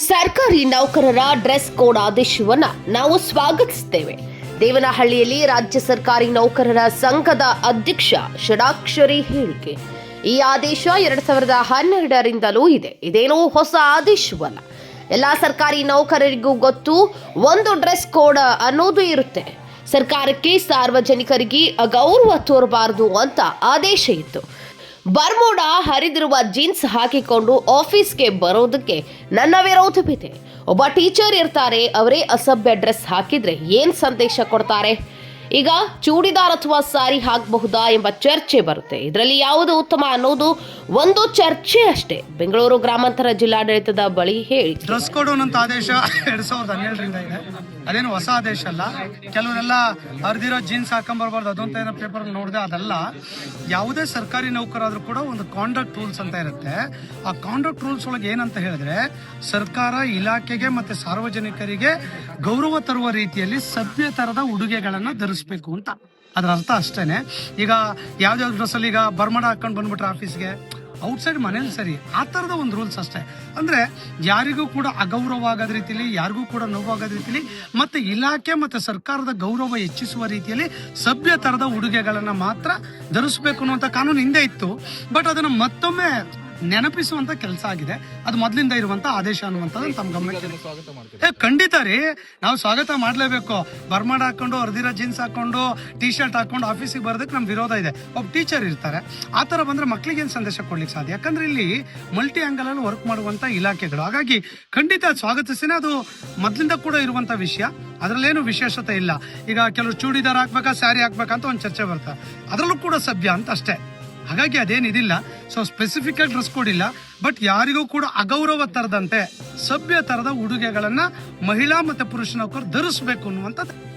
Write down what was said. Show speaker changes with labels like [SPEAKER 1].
[SPEAKER 1] ಸರ್ಕಾರಿ ನೌಕರರ dress code ಆದೇಶವನ್ನ ನಾವು ಸ್ವಾಗತಿಸುತ್ತೇವೆ. ದೇವನಹಳ್ಳಿಯಲ್ಲಿ ರಾಜ್ಯ ಸರ್ಕಾರಿ ನೌಕರರ ಸಂಘದ ಅಧ್ಯಕ್ಷ ಷಡಾಕ್ಷರಿ ಹೇಳಿಕೆ. ಈ ಆದೇಶ ಎರಡ್ ಸಾವಿರದ ಹನ್ನೆರಡರಿಂದಲೂ ಇದೆ. ಇದೇನೋ ಹೊಸ ಆದೇಶವಲ್ಲ. ಎಲ್ಲಾ ಸರ್ಕಾರಿ ನೌಕರರಿಗೂ ಗೊತ್ತು, ಒಂದು ಡ್ರೆಸ್ ಕೋಡ್ ಅನ್ನೋದು ಇರುತ್ತೆ. ಸರ್ಕಾರಕ್ಕೆ ಸಾರ್ವಜನಿಕರಿಗೆ ಅಗೌರವ ತೋರಬಾರದು ಅಂತ ಆದೇಶ ಇತ್ತು. ಬರ್ಮೋಡ ಹರಿದಿರುವ ಜೀನ್ಸ್ ಹಾಕಿಕೊಂಡು ಆಫೀಸ್ಗೆ ಬರೋದಕ್ಕೆ ನನ್ನ ವಿರೋಧವಿದೆ ಒಬ್ಬ ಟೀಚರ್ ಇರ್ತಾರೆ, ಅವರೇ ಅಸಭ್ಯ ಡ್ರೆಸ್ ಹಾಕಿದ್ರೆ ಏನು ಸಂದೇಶ ಕೊಡ್ತಾರೆ? ಈಗ ಚೂಡಿದಾರ್ ಅಥವಾ ಸಾರಿ ಹಾಕಬಹುದಾ ಎಂಬ ಚರ್ಚೆ ಬರುತ್ತೆ. ಇದರಲ್ಲಿ ಯಾವುದು ಉತ್ತಮ ಅನ್ನೋದು ಒಂದು ಚರ್ಚೆ ಅಷ್ಟೇ. ಬೆಂಗಳೂರು ಗ್ರಾಮಾಂತರ ಜಿಲ್ಲಾಡಳಿತದ ಬಳಿ ಹೇಳಿ.
[SPEAKER 2] ಡ್ರೆಸ್ ಕೋಡ್ ಅನ್ನೋ ಆದೇಶ ಎರಡ್ ಸಾವಿರದ ಹನ್ನೆರಡರಿಂದ ಇದೆ. ಅದೇನು ಹೊಸ ಆದೇಶ ಅಲ್ಲ. ಕೆಲವರೆಲ್ಲ ಅರ್ಧಿರೋ ಜೀನ್ಸ್ ಹಾಕೊಂಬರ್ಬಾರ್ದು, ಅದಂತ ಏನೋ ಪೇಪರ್ ನೋಡಿದೆ ಅದಲ್ಲ. ಯಾವುದೇ ಸರ್ಕಾರಿ ನೌಕರಾದ್ರೂ ಕೂಡ ಒಂದು ಕಾಂಡಕ್ಟ್ ರೂಲ್ಸ್ ಅಂತ ಇರುತ್ತೆ. ಆ ಕಾಂಡಕ್ಟ್ ರೂಲ್ಸ್ ಒಳಗೆ ಏನಂತ ಹೇಳಿದ್ರೆ, ಸರ್ಕಾರ ಇಲಾಖೆಗೆ ಮತ್ತೆ ಸಾರ್ವಜನಿಕರಿಗೆ ಗೌರವ ತರುವ ರೀತಿಯಲ್ಲಿ ಸಭ್ಯ ತರದ ಉಡುಗೆಗಳನ್ನ ಧರಿಸ್ಬೇಕು ಅಂತ. ಅದರ ಅರ್ಥ ಅಷ್ಟೇನೆ. ಈಗ ಯಾವ್ದಾವ್ದು ಡ್ರೆಸ್ಸಲ್ಲಿ ಈಗ ಬರ್ಮಡ ಹಾಕೊಂಡು ಬಂದ್ಬಿಟ್ರೆ ಆಫೀಸ್ಗೆ? ಔಟ್ಸೈಡ್ ಮನೇಲಿ ಸರಿ. ಆ ಥರದ ಒಂದು ರೂಲ್ಸ್ ಅಷ್ಟೇ. ಅಂದ್ರೆ ಯಾರಿಗೂ ಕೂಡ ಅಗೌರವ ಆಗದ ರೀತಿಯಲ್ಲಿ ಯಾರಿಗೂ ಕೂಡ ನೋವಾಗದ ರೀತಿಯಲ್ಲಿ ಮತ್ತೆ ಇಲಾಖೆ ಮತ್ತೆ ಸರ್ಕಾರದ ಗೌರವ ಹೆಚ್ಚಿಸುವ ರೀತಿಯಲ್ಲಿ ಸಭ್ಯ ಥರದ ಉಡುಗೆಗಳನ್ನು ಮಾತ್ರ ಧರಿಸಬೇಕು ಅನ್ನುವಂಥ ಕಾನೂನು ಹಿಂದೆ ಇತ್ತು. ಬಟ್ ಅದನ್ನ ಮತ್ತೊಮ್ಮೆ ನೆನಪಿಸುವಂತ ಕೆಲಸ ಆಗಿದೆ. ಅದು ಮೊದಲಿಂದ ಇರುವಂತ ಆದೇಶ ಅನ್ನುವಂಥದ್ದು ತಮ್ಮ ಗಮನಕ್ಕೆ. ಏ ಖಂಡಿತ ರೀ. ನಾವು ಸ್ವಾಗತ ಮಾಡಲೇಬೇಕು. ಬರ್ಮಾಡ್ ಹಾಕೊಂಡು ಅರ್ದಿರೋ ಜೀನ್ಸ್ ಹಾಕೊಂಡು ಟಿ ಶರ್ಟ್ ಹಾಕೊಂಡು ಆಫೀಸಿಗೆ ಬರೋದಕ್ಕೆ ನಮ್ಮ ವಿರೋಧ ಇದೆ. ಒಬ್ಬ ಟೀಚರ್ ಇರ್ತಾರೆ. ಆ ಥರ ಬಂದ್ರೆ ಮಕ್ಕಳಿಗೆ ಏನು ಸಂದೇಶ ಕೊಡ್ಲಿಕ್ಕೆ ಸಾಧ್ಯ? ಯಾಕಂದ್ರೆ ಇಲ್ಲಿ ಮಲ್ಟಿ ಆಂಗಲ್ ಅಲ್ಲಿ ವರ್ಕ್ ಮಾಡುವಂತ ಇಲಾಖೆಗಳು. ಹಾಗಾಗಿ ಖಂಡಿತ ಸ್ವಾಗತಿಸಿನೇ ಅದು ಮೊದಲಿಂದ ಕೂಡ ಇರುವಂತ ವಿಷಯ. ಅದರಲ್ಲೇನು ವಿಶೇಷತೆ ಇಲ್ಲ. ಈಗ ಕೆಲವು ಚೂಡಿದಾರ್ ಹಾಕ್ಬೇಕಾ ಸ್ಯಾರಿ ಹಾಕ್ಬೇಕಂತ ಒಂದು ಚರ್ಚೆ ಬರ್ತದೆ. ಅದರಲ್ಲೂ ಕೂಡ ಸಭ್ಯ ಅಂತ ಅಷ್ಟೇ. ಹಾಗಾಗಿ ಅದೇನಿದಿಲ್ಲ ಸೊ ಸ್ಪೆಸಿಫಿಕ್ ಆಗಿ ಡ್ರೆಸ್ ಕೋಡ್ ಇಲ್ಲ. ಬಟ್ ಯಾರಿಗೂ ಕೂಡ ಅಗೌರವ ತರದಂತೆ, ಸಭ್ಯ ತರದ ಉಡುಗೆಗಳನ್ನ ಮಹಿಳಾ ಮತ್ತೆ ಪುರುಷ ನೌಕರು ಧರಿಸಬೇಕು ಅನ್ನುವಂಥದ್ದು.